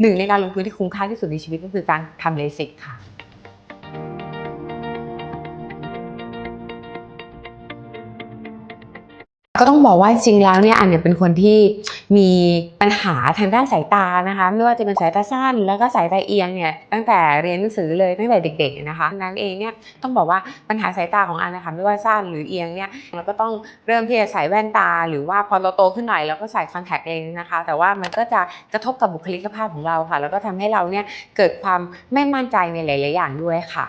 หนึ่งในการลงทุนที่คุ้มค่าที่สุดในชีวิตก็คือการทำเลสิกค่ะ ก็ต้องบอกว่าจริงแล้วเนี่ยอันเนี่ยเป็นคนที่มีปัญหาทางด้านสายตานะคะไม่ว่าจะเป็นสายตาสั้น แล้วก็สายตาเอียงเนี่ยตั้งแต่เรียนหนังสือเลยตั้งแต่เด็กๆนะคะดังนั้นเองเนี่ยต้องบอกว่าปัญหาสายตาของอันนะคะไม่ว่าสั้นหรือเอียงเนี่ยเราก็ต้องเริ่มที่จะใส่แว่นตา หรือว่าพอเราโตขึ้นหน่อยเราก็ใส่คอนแทคเลนส์นะคะ แต่ว่ามันก็จะกระทบกับบุคลิกภาพของเราค่ะ แล้วก็ทำให้เราเนี่ยเกิดความไม่มั่นใจในหลายๆอย่างด้วยค่ะ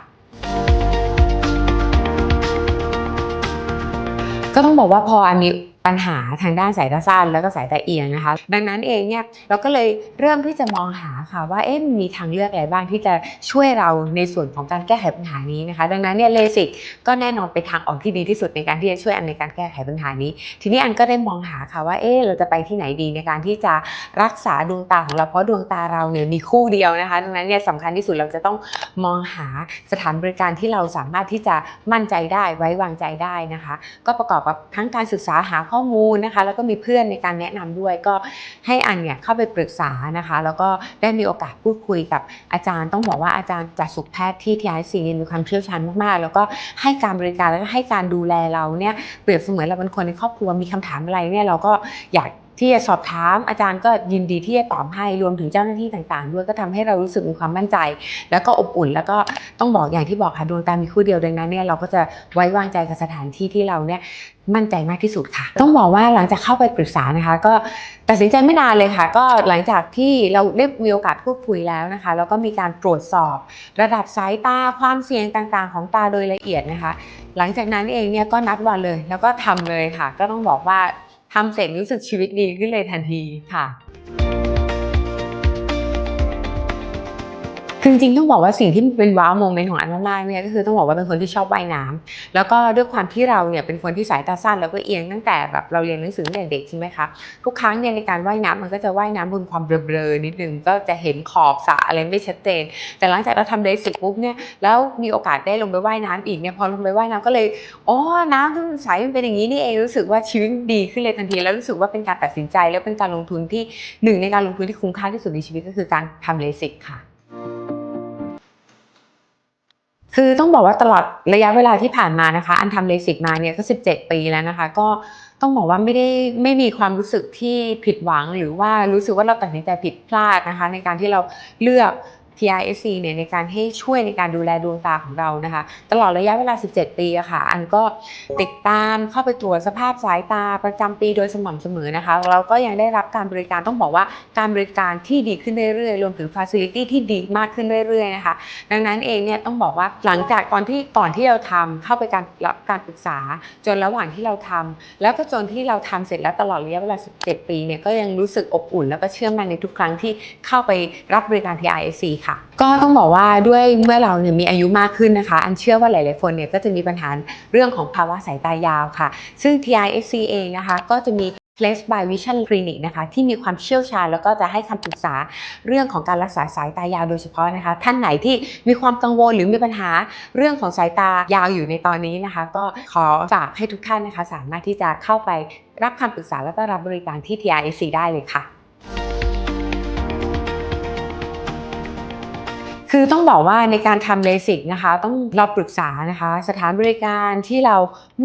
ก็ต้องบอกว่าพออันนี้ ปัญหาทางด้านสายตาสั้นแล้วก็สายตาเอียงนะคะ ดังนั้นเองเนี่ยเราก็เลยเริ่มที่จะมองหาค่ะว่าเอ๊ะมันมีทางเลือกอะไรบ้างที่จะช่วยเราในส่วนของการแก้ไขปัญหานี้นะคะ ดังนั้นเนี่ยเลสิกก็แน่นอนเป็นทางออกที่ดีที่สุดในการที่จะช่วยอันในการแก้ไขปัญหานี้ ทีนี้อันก็ได้มองหาค่ะว่าเอ๊ะเราจะไปที่ไหนดีในการที่จะรักษาดวงตาของเราเพราะดวงตาเราเนี่ยมีคู่เดียวนะคะ ดังนั้นเนี่ยสำคัญที่สุดเราจะต้องมองหาสถานบริการที่เราสามารถที่จะมั่นใจได้ไว้วางใจได้นะคะ ก็ประกอบกับทั้งการศึกษาหาข้อข้อมูลนะคะ แล้วก็มีเพื่อนในการแนะนำด้วย ก็ให้อันเนี่ยเข้าไปปรึกษานะคะ แล้วก็ได้มีโอกาสพูดคุยกับอาจารย์ ต้องบอกว่าอาจารย์จัดสุขแพทย์ที่ทีไอซีมีความเชี่ยวชาญมากๆ แล้วก็ให้การบริการแล้วก็ให้การดูแลเราเนี่ยเปรียบเสมือนเราเป็นคนในครอบครัวมีคำถามอะไรเนี่ยเราก็อยาก ที่จะสอบถามอาจารย์ก็ยินดีที่จะตอบให้รวมถึงเจ้าหน้าที่ต่างๆ ด้วยก็ทำให้เรารู้สึกมีความมั่นใจ แล้วก็อบอุ่น แล้วก็ต้องบอกอย่างที่บอกค่ะดวงตามีคู่เดียวดังนั้นเนี่ยเราก็จะไว้วางใจกับสถานที่ที่เราเนี่ยมั่นใจมากที่สุดค่ะ ต้องบอกว่าหลังจากเข้าไปปรึกษานะคะ ก็ตัดสินใจไม่นานเลยค่ะ ก็หลังจากที่เราได้มีโอกาสพูดคุยแล้วนะคะ แล้วก็มีการตรวจสอบ ระดับสายตาความเสี่ยงต่างๆ ของตาโดยละเอียดนะคะ หลังจากนั้นเองเนี่ยก็นัดวันเลย แล้วก็ทำเลยค่ะ ก็ต้องบอกว่า ทำเสร็จรู้สึกชีวิตดีขึ้นเลยทันทีค่ะ คือจริงๆต้องบอกว่าสิ่งที่เป็นว้าวมเมนของอันมากๆเนี่ยก็คือต้องบอกว่าเป็นคนที่ชอบว่ายน้ำแล้วก็ด้วยความที่เราเนี่ยเป็นคนที่สายตาสั้นแล้วก็เอียงตั้งแต่แบบเราเรียนหนังสือตั้งแต่เด็กใช่ไหมคะทุกครั้งเนี่ยในการว่ายน้ำมันก็จะว่ายน้ำบนความเบลอๆนิดนึงก็จะเห็นขอบสระอะไรไม่ชัดเจน แต่หลังจากเราทำเลสิกปุ๊บเนี่ยแล้วมีโอกาสได้ลงไปว่ายน้ำอีกเนี่ยพอลงไปว่ายน้ำก็เลยอ๋อน้ำที่มันใสมันเป็นอย่างนี้นี่เองรู้สึกว่าชีวิตดีขึ้นเลยทันทีแล้วรู้สึกว่าเป็นการตัดสินใจแล้วเป็นการลงทุนที่หนึ่งในการลงทุนที่คุ้มค่าที่สุดในชีวิตก็คือการทำเลสิกค่ะ คือต้องบอกว่าตลอดระยะเวลาที่ผ่านมานะคะ อันทำเลสิกมาเนี่ยก็ 17 ปีแล้วนะคะ ก็ต้องบอกว่าไม่ได้ไม่มีความรู้สึกที่ผิดหวังหรือว่ารู้สึกว่าเราตัดสินใจผิดพลาดนะคะ ในการที่เราเลือก TRSC เนี่ยในการให้ช่วยในการดูแลดวงตาของเรานะคะ ตลอดระยะเวลา 17 ปีอะค่ะ อันก็ติดตามเข้าไปตรวจสภาพสายตาประจำปีโดยสม่ำเสมอนะคะ เราก็ยังได้รับการบริการต้องบอกว่าการบริการที่ดีขึ้นเรื่อยๆ รวมถึงฟ a ซิลิตี้ที่ดีมากขึ้นเรื่อยๆนะคะ ดังนั้นเองเนี่ยต้องบอกว่าหลังจากตอนที่ก่อนที่เราทำเข้าไปการรับการปรึกษาจนระหว่างที่เราทำแล้วก็จนที่เราทำเสร็จแล้วตลอดระยะเวลา 17 ปีเนี่ยก็ยังรู้สึกอบอุ่น แล้วก็เชื่อมั่นในทุกครั้งที่เข้าไปรับบริการ TISC ค่ะก็ต้องบอกว่าด้วยเมื่อเราเนี่ยมีอายุมากขึ้นนะคะ อันเชื่อว่าหลาย ๆ คนเนี่ยก็จะมีปัญหาเรื่องของภาวะสายตายาวค่ะ ซึ่ง TISC เองนะคะก็จะมี Flex by Vision Clinic นะคะที่มีความเชี่ยวชาญแล้วก็จะให้คำปรึกษาเรื่องของการรักษาสายตายาวโดยเฉพาะนะคะ ท่านไหนที่มีความกังวลหรือมีปัญหาเรื่องของสายตายาวอยู่ในตอนนี้นะคะ ก็ขอฝากให้ทุกท่านนะคะ สามารถที่จะเข้าไปรับคำปรึกษาแล้วก็รับบริการที่ TIC ได้เลยค่ะ คือต้องบอกว่าในการทำเลสิกนะคะต้องเราปรึกษานะคะสถานบริการที่เรา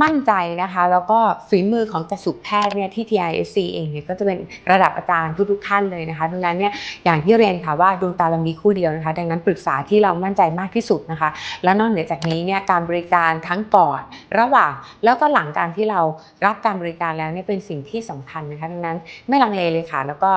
มั่นใจนะคะ แล้วก็ฝีมือของจักษุแพทย์เนี่ยที่ TISC เองเนี่ยก็จะเป็นระดับอาจารย์ทุกๆท่านเลยนะคะดังนั้นเนี่ยอย่างที่เรียนค่ะว่าดวงตาเรามีคู่เดียวนะคะ ดังนั้นปรึกษาที่เรามั่นใจมากที่สุดนะคะ แล้วนอกเหนือจากนี้เนี่ยการบริการทั้งก่อนระหว่างแล้วก็หลังการที่เรารับการบริการแล้วเนี่ยเป็นสิ่งที่สำคัญนะคะดังนั้นไม่ลังเลเลยค่ะ แล้วก็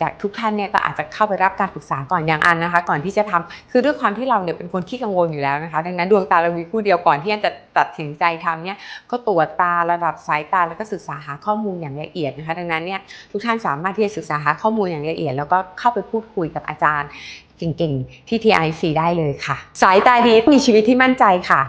จากทุกท่านเนี่ยก็อาจจะเข้าไปรับการปรึกษาก่อนอย่างอันนะคะ ก่อนที่จะทำคือด้วยความที่เราเนี่ยเป็นคนขี้กังวลอยู่แล้วนะคะ ดังนั้นดวงตาเรามีคู่เดียวก่อนที่อันจะตัดสินใจทำเนี่ยก็ตรวจตาระดับสายตาแล้วก็ศึกษาหาข้อมูลอย่างละเอียดนะคะ ดังนั้นเนี่ยทุกท่านสามารถที่จะศึกษาหาข้อมูลอย่างละเอียด แล้วก็เข้าไปพูดคุยกับอาจารย์เก่งๆที่ TIC ได้เลยค่ะ สายตาดีมีชีวิตที่มั่นใจค่ะ